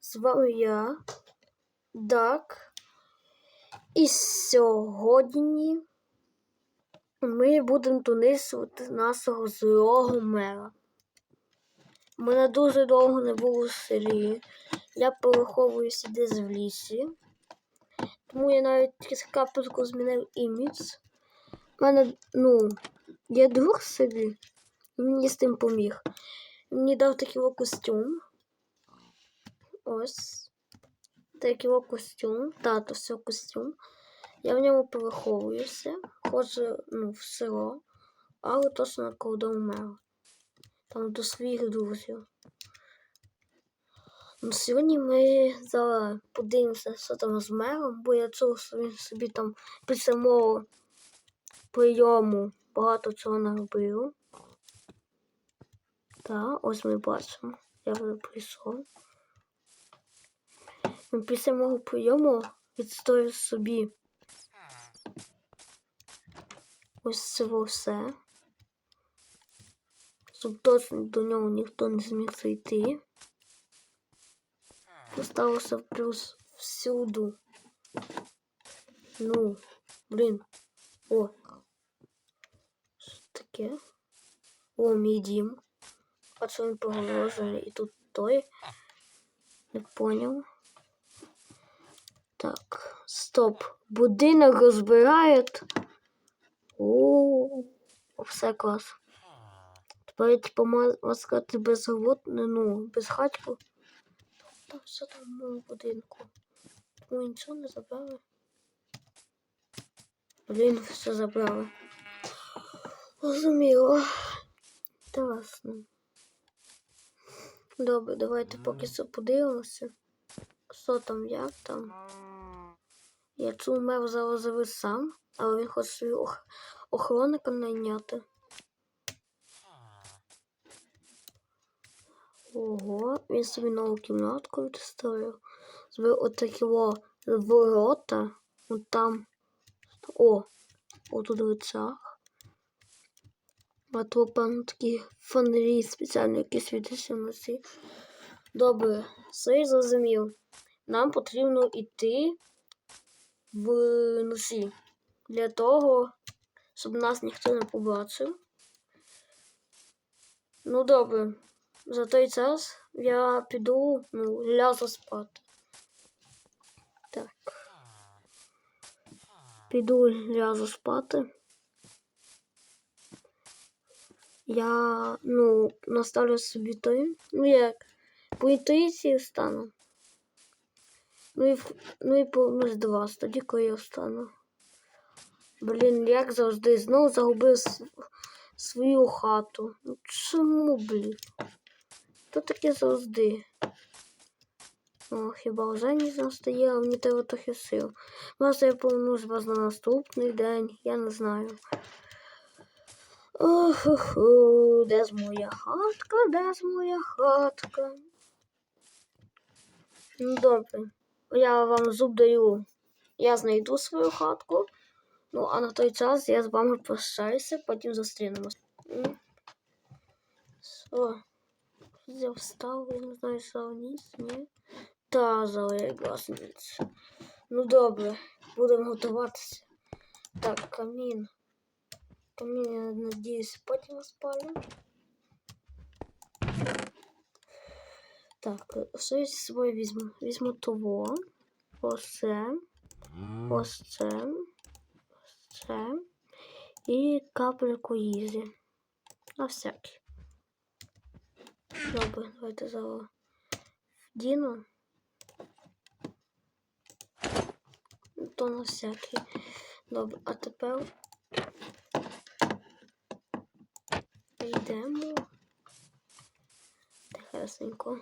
З вами я, Дак. І сьогодні ми будемо донисувати нашого злого мера. Мене дуже довго не було в селі. Я переховуюся десь в лісі. Тому я навіть капельку змінив імідж. У мене, ну, є друг собі, мені з тим поміг. Мені дав такий костюм. Ось. Такий о костюм. Тато все костюм. Я в ньому переховуюся. Ходжу ну, в село, але точно на кордон мера. Там до своїх друзів. Ну, сьогодні ми зараз подивимося, що там з мером, бо я чув, що собі там після мого прийому багато чого наробив. Так, ось ми бачимо. Я вже прийшов. Після мого прийому відстояв собі ось це все. Точно до нього ніхто не зміг зайти. Поставився плюс всюду. Ну, блін. О. Що таке? О, мій дім. А що він погрожує? І тут той. Не поняв. Так, стоп. Будинок розбирають. О, все клас. Тепер я типу можна сказати безголодне, ну, без хатьку. Там все там в моєму будинку. Тому нічого не забрали. Блін, все забрали. Розуміло. Класно. Добре, давайте поки що подивимося. Що там, як там. Я чув мер зараз завис сам, але він хоче свою ох... охоронника найняти. Ого, він собі нову кімнатку відстроїв. Збив отакі ворота. От там. О, отут рицях. А то, певно, такі фонарі спеціально, які світяться вночі. Добре, все зрозумів. Нам потрібно йти вночі. Для того, щоб нас ніхто не побачив. Ну добре. За той час я піду, ну, лязу спати. Так. Піду лязу спати. Я, ну, наставлю собі той. Ну як? По інтуїції встану. Ну і ну і по ну, з два, тоді коли я встану. Блін, як завжди, знову загубив свою хату. Ну чому, блін? То таке завжди. О, хіба вже не настає, а мені треба трохи сил. Може, я повернусь вас на наступний день, я не знаю. Ох, ох, де ж моя хатка, де ж моя хатка? Ну, добре. Я вам зуб даю. Я знайду свою хатку. Ну, а на той час я з вами прощаюся, потім зустрінемось. О, я встав, я не знаю, що вниз, ні. Та, зале гласниць. Ну добре, будемо готуватися. Так, камін. Камін, я надіюсь, потім спалю. Так, що я з собою візьму? Візьму того. Ось це. Ось це. Ось це. І капельку їзі. На всякий. Добре, давайте зараз вдіну. То на всякий. Добре, а тепер йдемо. Тихесенько.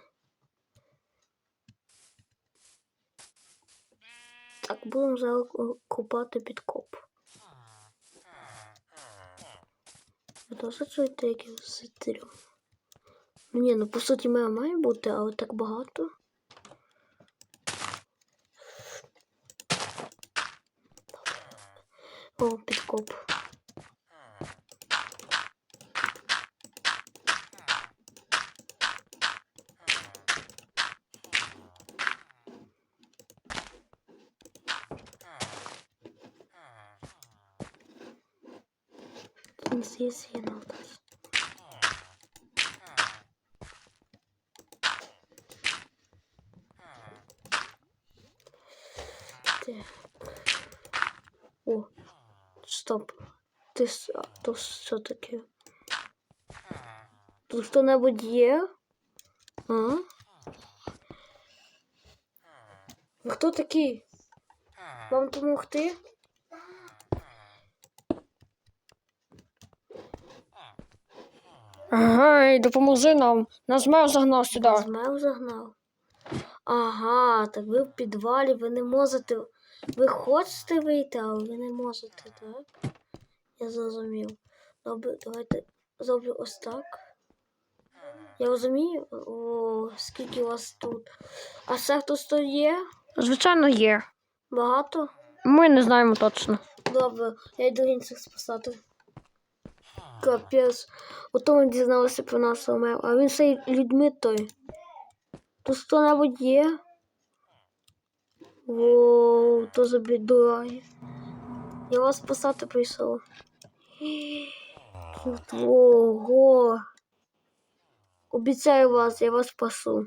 Так, будемо закупати купати підкоп. Ви теж чуєте, як я ситрю? Ні, ну по суті моя має бути, але так багато. О, підкоп. Є на удачу. Так. О, стоп. Ти то що таке? Тут хто-небудь є? А? Ви хто такий? Вам допомогти? Ага, допоможи нам. Нас мер загнав сюди. Змев загнав. Ага, так ви в підвалі, ви не можете. Ви хочете вийти, але ви не можете, так? Я зрозумів. Добре, давайте зроблю ось так. Я розумію, о, скільки вас тут. А ще хтось тут є? Звичайно, є. Багато? Ми не знаємо точно. Добре, я йду інших спасати. Капець. Ото ми дізналися про нас умер. А він ще людьми той. Тут хто-небудь є? Воу, то за бідурає. Я вас спасати прийшов. Тут ого. Обіцяю вас, я вас спасу.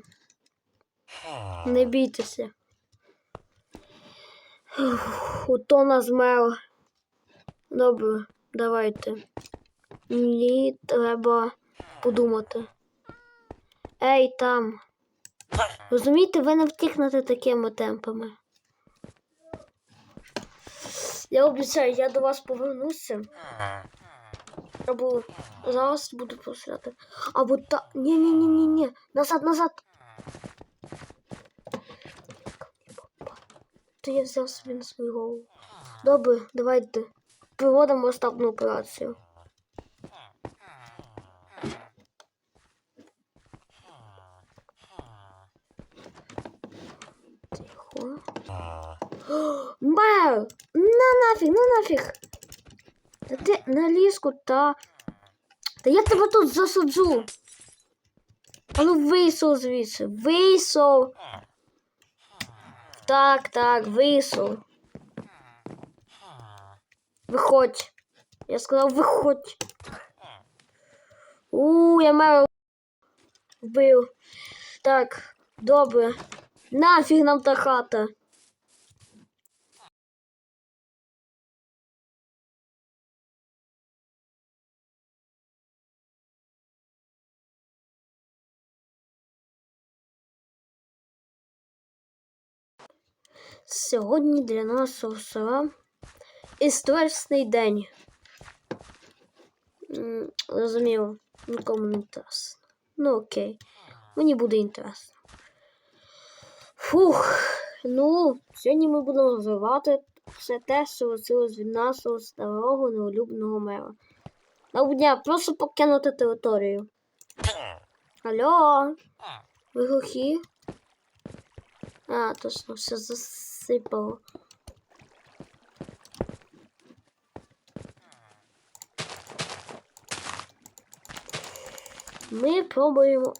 Не бійтеся. Ото нас мер. Добре, давайте. Мені треба подумати. Ей, там. Розумієте, ви не втікнете такими темпами. Я обіцяю, я до вас повернуся. Або зараз буду просляти. Або та. Ні, ні, ні, ні, ні. Назад, назад. То я взяв собі на свою голову. Добре, давайте проводимо масштабну операцію. Тихо. Мер! На нафіг, на нафіг! Та ти на ліску, та. Та я тебе тут засуджу. А ну вийшов звідси. Вийшов. Так, так, вийшов. Виходь. Я сказав, виходь. У, я маю вбив. Так, добре. Нафіг нам та хата. Сьогодні для нашого села історичний день. Розуміло, нікому не інтересно. Ну окей, мені буде інтересно. Фух, ну, сьогодні ми будемо розвивати все те, що лишилось від нашого старого неулюбленого мера. Доброго дня, прошу покинути територію. Алло, ви глухі? А, точно, все засипало. Ми пробуємо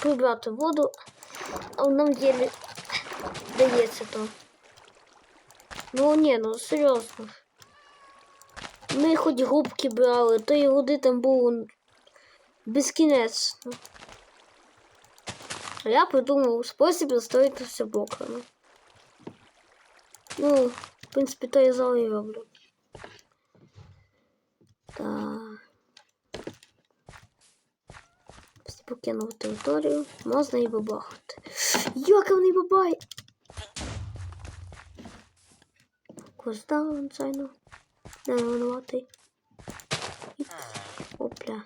прибрати воду, а нам єлі дається то. Ну ні, ну серйозно. Ми хоч губки брали, то і води там було безкінечно. А я придумав спосіб застроїти все блоками. Ну, в принципі, то я зараз і роблю. Так. Покинув територію, можна і бабахати. Йокавний бабай! Коздав, звичайно. Не винуватий. Опля.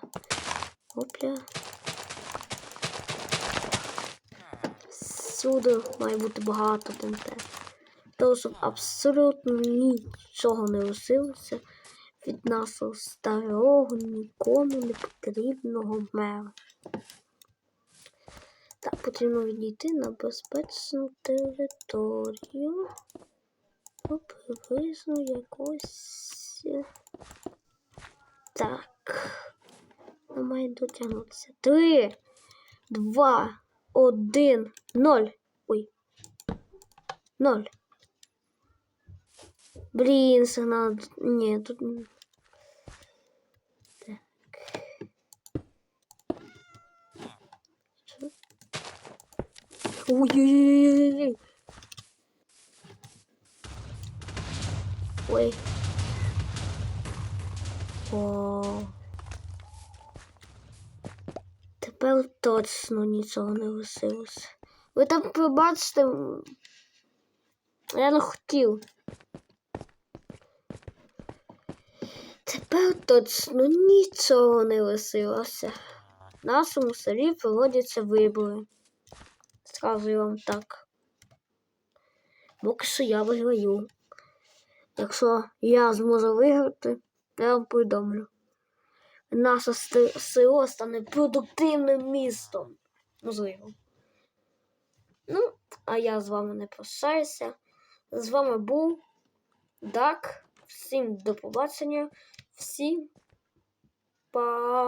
Опля. Всюди має бути багато ТНТ. Тому щоб абсолютно нічого не лишилося від нашого старого, нікому не потрібного мера. Так, потрібно відійти на безпечну територію. Ну, приблизно якось. Так. Вона має дотягнутися. Три, два, один, ноль. Ой. Ноль. Блин, сигнал. нет тут. Так. Ой-ой-ой-ой-ой. Ой. О. Тепер точно нічого не лишилося. Ви там пробачте. Я не хотів. Тепер точно нічого не лишилося. В нашому селі проводяться вибори. Скажу вам так. Поки що я виграю. Якщо я зможу виграти, я вам повідомлю. Наше село стане продуктивним містом. Можливо. Ну, а я з вами не прощаюся. З вами був Дак. Всім до побачення. Всім па-па.